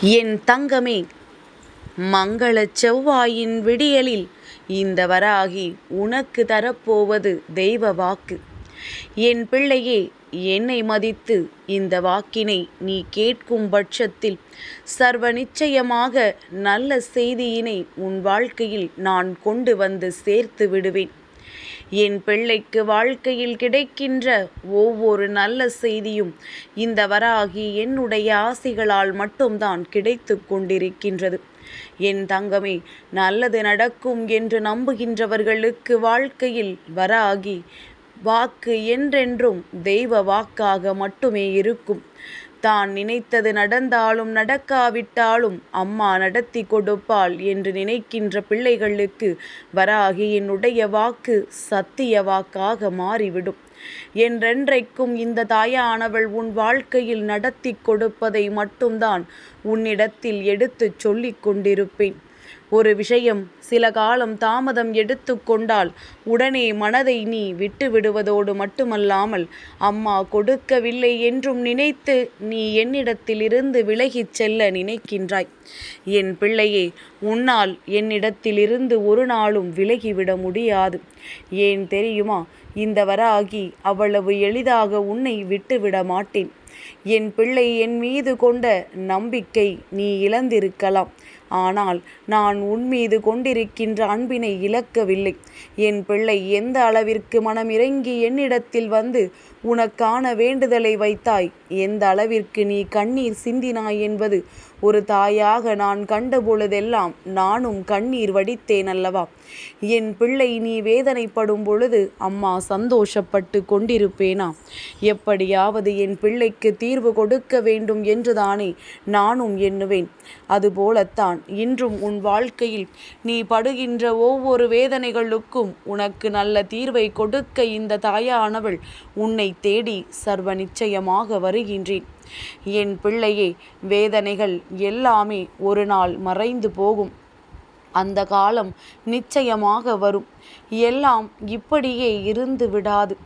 என் தங்கமே மங்களச் செவ்வாயின் விடியலில் இந்த வராகி உனக்கு தரப்போவது தெய்வ வாக்கு. என் பிள்ளையே என்னை மதித்து இந்த வாக்கினை நீ கேட்கும் பட்சத்தில் சர்வ நிச்சயமாக நல்ல செய்தியினை உன் வாழ்க்கையில் நான் கொண்டு வந்து சேர்த்து விடுவேன். என் பிள்ளைக்கு வாழ்க்கையில் கிடைக்கின்ற ஒவ்வொரு நல்ல செய்தியும் இந்த வராகி என்னுடைய ஆசைகளால் மட்டும்தான் கிடைத்து கொண்டிருக்கின்றது. என் தங்கமே நல்லது நடக்கும் என்று நம்புகின்றவர்களுக்கு வாழ்க்கையில் வராகி வாக்கு என்றென்றும் தெய்வ வாக்காக மட்டுமே இருக்கும். தான் நினைத்தது நடந்தாலும் நடக்காவிட்டாலும் அம்மா நடத்தி கொடுப்பாள் என்று நினைக்கின்ற பிள்ளைகளுக்கு வராகி வாக்கு சத்திய வாக்காக மாறிவிடும். என்றென்றைக்கும் இந்த தாயானவள் உன் வாழ்க்கையில் நடத்தி கொடுப்பதை மட்டும்தான் உன்னிடத்தில் எடுத்துச் சொல்லிக் கொண்டிருப்பேன். ஒரு விஷயம் சில காலம் தாமதம் எடுத்து கொண்டால் உடனே மனதை நீ விட்டு விடுவதோடு மட்டுமல்லாமல் அம்மா கொடுக்கவில்லை என்றும் நினைத்து நீ என்னிடத்திலிருந்து விலகிச் செல்ல நினைக்கின்றாய். என் பிள்ளையே உன்னால் என்னிடத்திலிருந்து ஒரு நாளும் விலகிவிட முடியாது. ஏன் தெரியுமா? இந்த வராகி அவ்வளவு எளிதாக உன்னை விட்டுவிட மாட்டேன். என் பிள்ளை என் மீது கொண்ட நம்பிக்கை நீ இழந்திருக்கலாம். ஆனால் நான் உன்மீது கொண்டிருக்கின்ற அன்பினை இழக்கவில்லை. என் பிள்ளை எந்த அளவிற்கு மனம் இறங்கி என்னிடத்தில் வந்து உனக்கான வேண்டுதலை வைத்தாய்? எந்த அளவிற்கு நீ கண்ணீர் சிந்தினாய் என்பது ஒரு தாயாக நான் கண்டபொழுதெல்லாம் நானும் கண்ணீர் வடித்தேன் அல்லவா என் பிள்ளை நீ வேதனைப்படும் பொழுது அம்மா சந்தோஷப்பட்டு கொண்டிருப்பேனா? எப்படியாவது என் பிள்ளைக்கு தீர்வு கொடுக்க வேண்டும் என்றுதானே நானும் எண்ணுவேன். அதுபோலத்தான் இன்றும் உன் வாழ்க்கையில் நீ படுகின்ற ஒவ்வொரு வேதனைகளுக்கும் உனக்கு நல்ல தீர்வை கொடுக்க இந்த தாயானவள் உன்னை தேடி சர்வ நிச்சயமாக வருகின்றேன். என் பிள்ளையே வேதனைகள் எல்லாமே ஒரு நாள் மறைந்து போகும். அந்த காலம் நிச்சயமாக வரும். எல்லாம் இப்படியே இருந்து விடாது.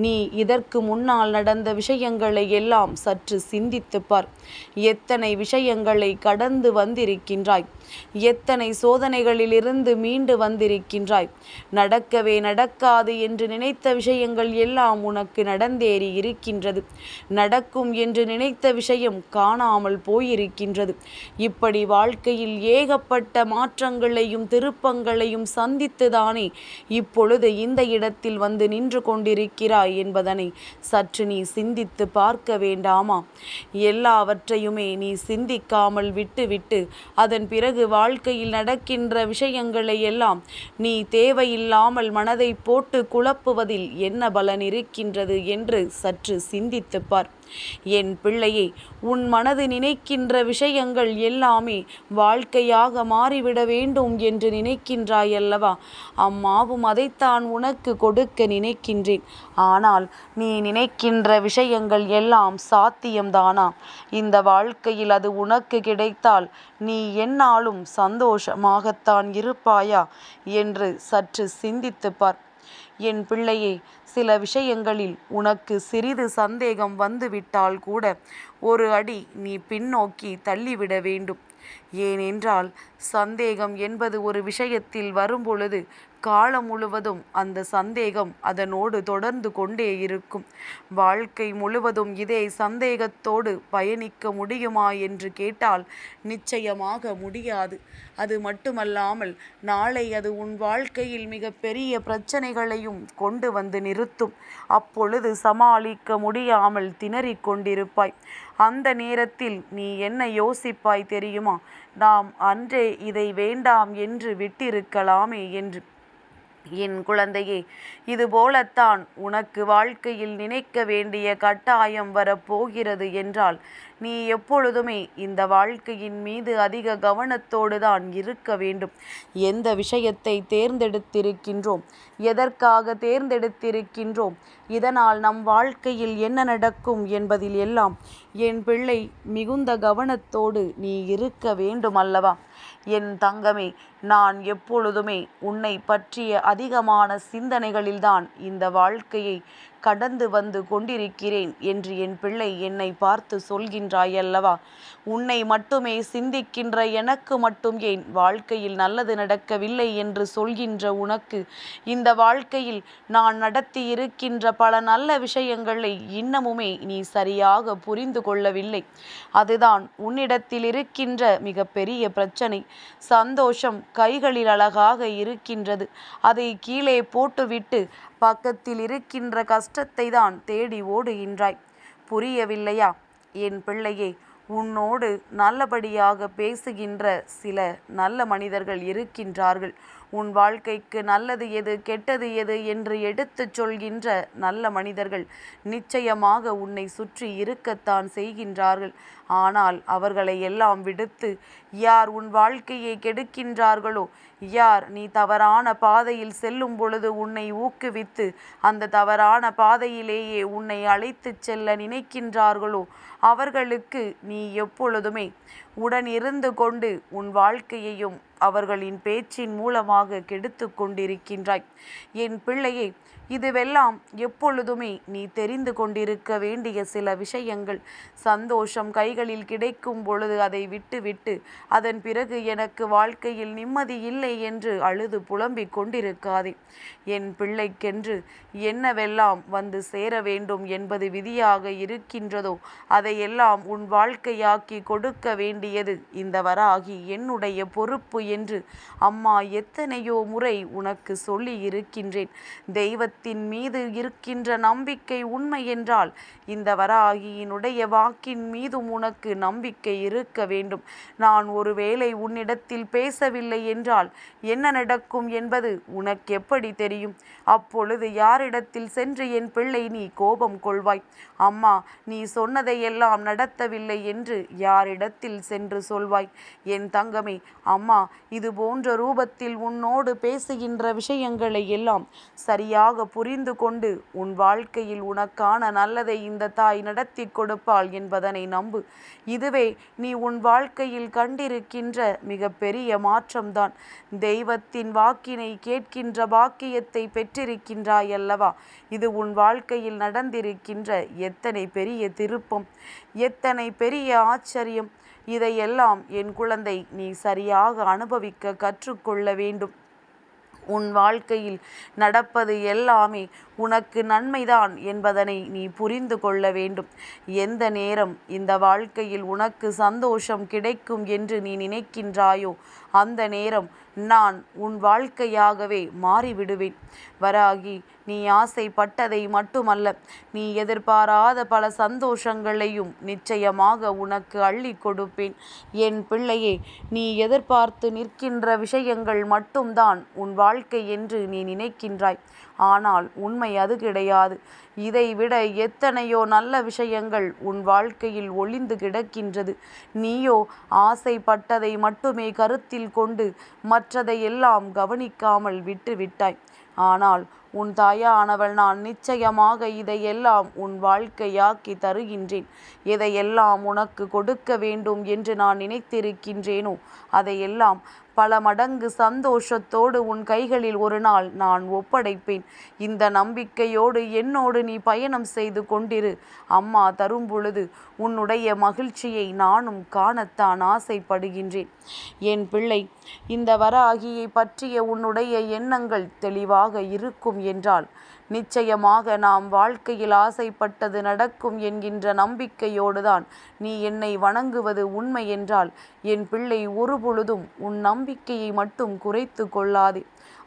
நீ இதற்கு முன்னால் நடந்த விஷயங்களை எல்லாம் சற்று சிந்தித்துப் பார். எத்தனை விஷயங்களை கடந்து வந்திருக்கின்றாய்? எத்தனை சோதனைகளிலிருந்து மீண்டு வந்திருக்கின்றாய்? நடக்கவே நடக்காது என்று நினைத்த விஷயங்கள் எல்லாம் உனக்கு நடந்தேறி இருக்கின்றது. நடக்கும் என்று நினைத்த விஷயம் காணாமல் போயிருக்கின்றது. இப்படி வாழ்க்கையில் ஏகப்பட்ட மாற்றங்களையும் திருப்பங்களையும் சந்தித்துதானே இப்பொழுது இந்த இடத்தில் வந்து நின்று கொண்டிருக்கிறாய்? என்பதனை சற்று நீ சிந்தித்து பார்க்க வேண்டாமா? எல்லாவற்றையுமே நீ சிந்திக்காமல் விட்டுவிட்டு அதன் பிறகு வாழ்க்கையில் நடக்கின்ற விஷயங்களை எல்லாம் நீ தேவையில்லாமல் மனதை போட்டு குழப்புவதில் என்ன பலன் இருக்கின்றது என்று சற்று சிந்தித்து பார். என் பிள்ளையே உன் மனது நினைக்கின்ற விஷயங்கள் எல்லாமே வாழ்க்கையாக மாறிவிட வேண்டும் என்று நினைக்கின்றாய் அல்லவா அம்மாவும் அதைத்தான் உனக்கு கொடுக்க நினைக்கின்றேன். ஆனால் ஆனால் நீ நினைக்கின்ற விஷயங்கள் எல்லாம் சாத்தியம்தானா? இந்த வாழ்க்கையில் அது உனக்கு கிடைத்தால் நீ என்னாலும் சந்தோஷமாகத்தான் இருப்பாயா? என்று சற்று சிந்தித்துப் பார். என் பிள்ளையே சில விஷயங்களில் உனக்கு சிறிது சந்தேகம் வந்துவிட்டால் கூட ஒரு அடி நீ பின்னோக்கி தள்ளிவிட வேண்டும். ஏனென்றால் சந்தேகம் என்பது ஒரு விஷயத்தில் வரும்பொழுது காலம் முழுவதும் அந்த சந்தேகம் அதனோடு தொடர்ந்து கொண்டே இருக்கும். வாழ்க்கை முழுவதும் இதே சந்தேகத்தோடு பயணிக்க முடியுமா என்று கேட்டால் நிச்சயமாக முடியாது. அது மட்டுமல்லாமல் நாளை அது உன் வாழ்க்கையில் மிக பெரிய பிரச்சனைகளையும் கொண்டு வந்து நிறுத்தும். அப்பொழுது சமாளிக்க முடியாமல் திணறிக் கொண்டிருப்பாய். அந்த நேரத்தில் நீ என்ன யோசிப்பாய் தெரியுமா? நாம் அன்றே இதை வேண்டாம் என்று விட்டிருக்கலாமே என்று. என் குழந்தையே இது போலத்தான் உனக்கு வாழ்க்கையில் நினைக்க வேண்டிய கட்டாயம் வரப்போகிறது என்றால் நீ எப்பொழுதுமே இந்த வாழ்க்கையின் மீது அதிக கவனத்தோடு தான் இருக்க வேண்டும். எந்த விஷயத்தை தேர்ந்தெடுத்திருக்கின்றோம் எதற்காக தேர்ந்தெடுத்திருக்கின்றோம் இதனால் நம் வாழ்க்கையில் என்ன நடக்கும் என்பதில் எல்லாம் என் பிள்ளை மிகுந்த கவனத்தோடு நீ இருக்க வேண்டும் அல்லவா? என் தங்கமே நான் எப்பொழுதுமே உன்னை பற்றிய அதிகமான சிந்தனைகளில்தான் இந்த வாழ்க்கையை கடந்து வந்து கொண்டிருக்கிறேன் என்று என் பிள்ளை என்னை பார்த்து சொல்கின்றாயல்லவா? உன்னை மட்டுமே சிந்திக்கின்ற எனக்கு மட்டும் ஏன்? வாழ்க்கையில் நல்லது நடக்கவில்லை என்று சொல்கின்ற உனக்கு இந்த வாழ்க்கையில் நான் நடத்தி இருக்கின்ற பல நல்ல விஷயங்களை இன்னமுமே நீ சரியாக புரிந்து கொள்ளவில்லை. அதுதான் உன்னிடத்தில் இருக்கின்ற மிகப்பெரிய பிரச்சனை. சந்தோஷம் கைகளில் அழகாக இருக்கின்றது. அதை கீழே போட்டுவிட்டு பக்கத்தில் இருக்கின்ற கஷ்டத்தை தான் தேடி ஓடுகின்றாய். புரியவில்லையா? என் பிள்ளையே உன்னோடு நல்லபடியாக பேசுகின்ற சில நல்ல மனிதர்கள் இருக்கின்றார்கள். உன் வாழ்க்கைக்கு நல்லது எது கெட்டது எது என்று எடுத்துச் சொல்கின்ற நல்ல மனிதர்கள் நிச்சயமாக உன்னை சுற்றி இருக்கத்தான் செய்கின்றார்கள். ஆனால் அவர்களை எல்லாம் விடுத்து யார் உன் வாழ்க்கையை கெடுக்கின்றார்களோ யார் நீ தவறான பாதையில் செல்லும் பொழுது உன்னை ஊக்குவித்து அந்த தவறான பாதையிலேயே உன்னை அழைத்துச் செல்ல நினைக்கின்றார்களோ அவர்களுக்கு நீ எப்பொழுதுமே உடன் இருந்து கொண்டு உன் வாழ்க்கையையும் அவர்களின் பேச்சின் மூலமாக கெடுத்து கொண்டிருக்கின்றாய். என் பிள்ளையே இதுவெல்லாம் எப்பொழுதுமே நீ தெரிந்து கொண்டிருக்க வேண்டிய சில விஷயங்கள். சந்தோஷம் கைகளில் கிடைக்கும் பொழுது அதை விட்டுவிட்டு அதன் பிறகு எனக்கு வாழ்க்கையில் நிம்மதி இல்லை என்று அழுது புலம்பிக் கொண்டிருக்காதே. என் பிள்ளைக்கென்று என்னவெல்லாம் வந்து சேர வேண்டும் என்பது விதியாக இருக்கின்றதோ அதையெல்லாம் உன் வாழ்க்கையாக்கி கொடுக்க வேண்டியது இந்த வராகி என்னுடைய பொறுப்பு என்று அம்மா எத்தனையோ முறை உனக்கு சொல்லி இருக்கின்றேன். தெய்வத்தின் மீது இருக்கின்ற நம்பிக்கை உண்மை என்றால் இந்த வராகியினுடைய வாக்கின் மீதும் உனக்கு நம்பிக்கை இருக்க வேண்டும். நான் ஒருவேளை உன்னிடத்தில் பேசவில்லை என்றால் என்ன நடக்கும் என்பது உனக்கு எப்படி தெரியும்? அப்பொழுது யாரிடத்தில் சென்று என் பிள்ளை நீ கோபம் கொள்வாய். அம்மா நீ சொன்னதையெல்லாம் நடத்தவில்லை என்று யாரிடத்தில் சென்று சொல்வாய்? என் தங்கமே அம்மா இது போன்ற ரூபத்தில் உன்னோடு பேசுகின்ற விஷயங்களை எல்லாம் சரியாக புரிந்து கொண்டு உன் வாழ்க்கையில் உனக்கான நல்லதை இந்த தாய் நடத்தி கொடுப்பாள் என்பதனை நம்பு. இதுவே நீ உன் வாழ்க்கையில் கண்டிருக்கின்ற மிக பெரிய மாற்றம்தான். தெய்வத்தின் வாக்கினை கேட்கின்ற பாக்கியத்தை பெற்றிருக்கின்றாய் அல்லவா? இது உன் வாழ்க்கையில் நடந்திருக்கின்ற எத்தனை பெரிய திருப்பம் எத்தனை பெரிய ஆச்சரியம் இதையெல்லாம் என் குழந்தை நீ சரியாக அனுபவிக்க கற்றுக்கொள்ள வேண்டும். உன் வாழ்க்கையில் நடப்பது எல்லாமே உனக்கு நன்மைதான் என்பதனை நீ புரிந்து கொள்ள வேண்டும். எந்த நேரம் இந்த வாழ்க்கையில் உனக்கு சந்தோஷம் கிடைக்கும் என்று நீ நினைக்கின்றாயோ அந்த நேரம் நான் உன் வாழ்க்கையாகவே மாறிவிடுவேன். வராகி நீ ஆசைப்பட்டதை மட்டுமல்ல நீ எதிர்பாராத பல சந்தோஷங்களையும் நிச்சயமாக உனக்கு அள்ளி கொடுப்பேன். என் பிள்ளையே நீ எதிர்பார்த்து நிற்கின்ற விஷயங்கள் மட்டும்தான் உன் வாழ்க்கை என்று நீ நினைக்கின்றாய். ஆனால் உண்மை அது கிடையாது. இதைவிட எத்தனையோ நல்ல விஷயங்கள் உன் வாழ்க்கையில் ஒளிந்து கிடக்கின்றது. நீயோ ஆசைப்பட்டதை மட்டுமே கருத்தில் கொண்டு மற்றதையெல்லாம் கவனிக்காமல் விட்டுவிட்டாய். ஆனால் உன் தாயானவள் நான் நிச்சயமாக இதையெல்லாம் உன் வாழ்க்கையாக்கி தருகின்றேன். எதையெல்லாம் உனக்கு கொடுக்க வேண்டும் என்று நான் நினைத்திருக்கின்றேனோ? அதையெல்லாம் பல மடங்கு சந்தோஷத்தோடு உன் கைகளில் ஒரு நாள் நான் ஒப்படைப்பேன். இந்த நம்பிக்கையோடு என்னோடு நீ பயணம் செய்து கொண்டிரு. அம்மா தரும் பொழுது உன்னுடைய மகிழ்ச்சியை நானும் காணத்தான் ஆசைப்படுகின்றேன். என் பிள்ளை இந்த வராகியை பற்றிய உன்னுடைய எண்ணங்கள் தெளிவாக இருக்கும் என்றால் நிச்சயமாக நாம் வாழ்க்கையில் ஆசைப்பட்டது நடக்கும் என்கின்ற நம்பிக்கையோடுதான். நீ என்னை வணங்குவது உண்மை என்றால் என் பிள்ளை ஒருபொழுதும் உன் நம்பிக்கையை மட்டும் குறைத்து கொள்ளாதே.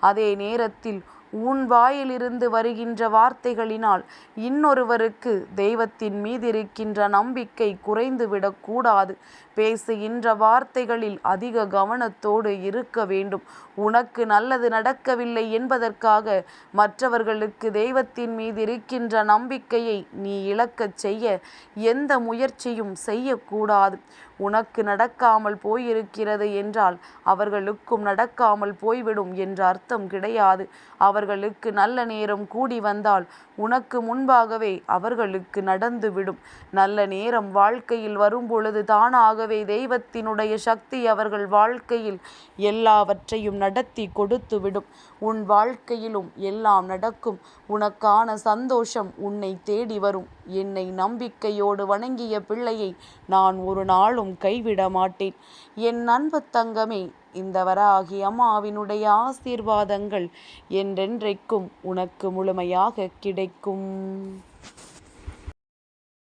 அதே நேரத்தில் உன் வாயிலிருந்து வருகின்ற வார்த்தைகளினால் இன்னொருவருக்கு தெய்வத்தின் மீதிருக்கின்ற நம்பிக்கை குறைந்துவிடக்கூடாது பேசுகின்ற வார்த்தைகளில் அதிக கவனத்தோடு இருக்க வேண்டும். உனக்கு நல்லது நடக்கவில்லை என்பதற்காக மற்றவர்களுக்கு தெய்வத்தின் மீது இருக்கின்ற நம்பிக்கையை நீ இழக்கச் செய்ய எந்த முயற்சியும் செய்யக்கூடாது. உனக்கு நடக்காமல் போயிருக்கிறது என்றால் அவர்களுக்கும் நடக்காமல் போய்விடும் என்ற அர்த்தம் கிடையாது. அவர் அவர்களுக்கு நல்ல நேரம் கூடி வந்தால் உனக்கு முன்பாகவே அவர்களுக்கு நடந்துவிடும். நல்ல நேரம் வாழ்க்கையில் வரும்பொழுது தானாகவே தெய்வத்தினுடைய சக்தி அவர்கள் வாழ்க்கையில் எல்லாவற்றையும் நடத்தி கொடுத்துவிடும். உன் வாழ்க்கையிலும் எல்லாம் நடக்கும். உனக்கான சந்தோஷம் உன்னை தேடி வரும். என்னை நம்பிக்கையோடு வணங்கிய பிள்ளையை நான் ஒரு நாளும் கைவிட மாட்டேன். என் அன்பு தங்கமே இந்த வராகி அம்மாவினுடைய ஆசீர்வாதங்கள் என்றென்றைக்கும் உனக்கு முழுமையாக கிடைக்கும்.